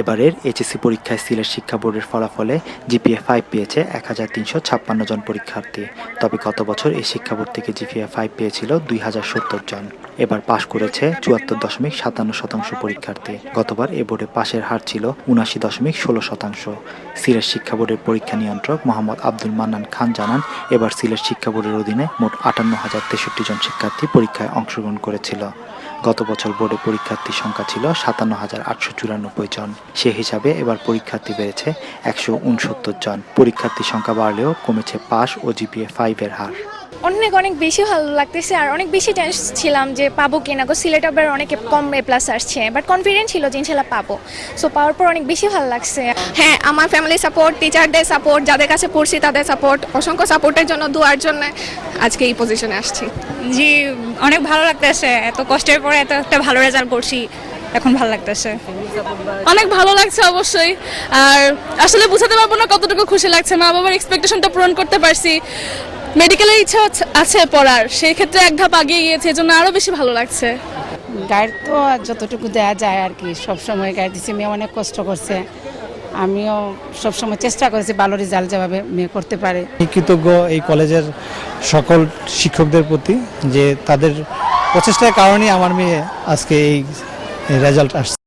এবারের এইচএসসি পরীক্ষায় সিলেট শিক্ষা বোর্ডের ফলাফলে জিপিএ ফাইভ পেয়েছে এক হাজার তিনশো ছাপ্পান্ন জন পরীক্ষার্থী। তবে গত বছর এই শিক্ষা বোর্ড থেকে জিপিএ ফাইভ পেয়েছিল দুই হাজার সত্তর জন। এবার পাশ করেছে চুয়াত্তর দশমিক সাতান্ন শতাংশ পরীক্ষার্থী। গতবার এ বোর্ডে পাশের হার ছিল উনাশি দশমিক ষোলো শতাংশ। সিলেট শিক্ষা বোর্ডের পরীক্ষা নিয়ন্ত্রক মোহাম্মদ আব্দুল মান্নান খান জানান, এবার সিলেট শিক্ষা বোর্ডের অধীনে মোট আটান্ন হাজার তেষট্টি জন শিক্ষার্থী পরীক্ষায় অংশগ্রহণ করেছিল। গত বছর বোর্ডে পরীক্ষার্থীর সংখ্যা ছিল সাতান্ন হাজার আটশো চুরানব্বই জন। সে হিসাবে এবার পরীক্ষার্থী বেড়েছে একশো উনসত্তর জন। পরীক্ষার্থীর সংখ্যা বাড়লেও কমেছে পাস ও জিপিএ ফাইভের হার। অনেক অনেক বেশি ভালো লাগতেছে আর অনেক বেশি টেন্স ছিলাম যে পাবো কিনা। গো সিলেট আবার অনেক কম এ প্লাস আসছে বাট কনফিডেন্ট ছিল যে ইনশাল্লাহ পাবো। সো পাওয়ার পর অনেক বেশি ভালো লাগছে। হ্যাঁ আমার ফ্যামিলি সাপোর্ট টিচারদের সাপোর্ট যাদের কাছে পড়ছি তাদের সাপোর্ট অসংখ্য সাপোর্টের জন্য দুয়ার জন্য আজকে এই পজিশনে আসছি। জি অনেক ভালো লাগতেছে। এত কষ্টের পরে এত একটা ভালো রেজাল্ট করছি এখন ভালো লাগতেছে। অনেক ভালো লাগছে অবশ্যই। আর আসলে বুঝাতে পারব না কতটুকু খুশি লাগছে। মা বাবার এক্সপেকটেশনটা পূরণ করতে পারছি। মেডিকেলের ইচ্ছা আছে পড়ার। সেই ক্ষেত্রে এক ধাপ আগিয়ে গিয়েছে এজন্য আরও বেশি ভালো লাগছে। গাইড তো যতটুকু দেওয়া যায় আর কি সব সময় গাইড দিচ্ছে মেয়ে অনেক কষ্ট করছে। আমিও সব সময় চেষ্টা করেছি ভালো রেজাল্ট যেভাবে মেয়ে করতে পারে। কৃতজ্ঞ এই কলেজের সকল শিক্ষকদের প্রতি যে তাদের প্রচেষ্টার কারণেই আমার মেয়ে আজকে এই রেজাল্ট আসছে।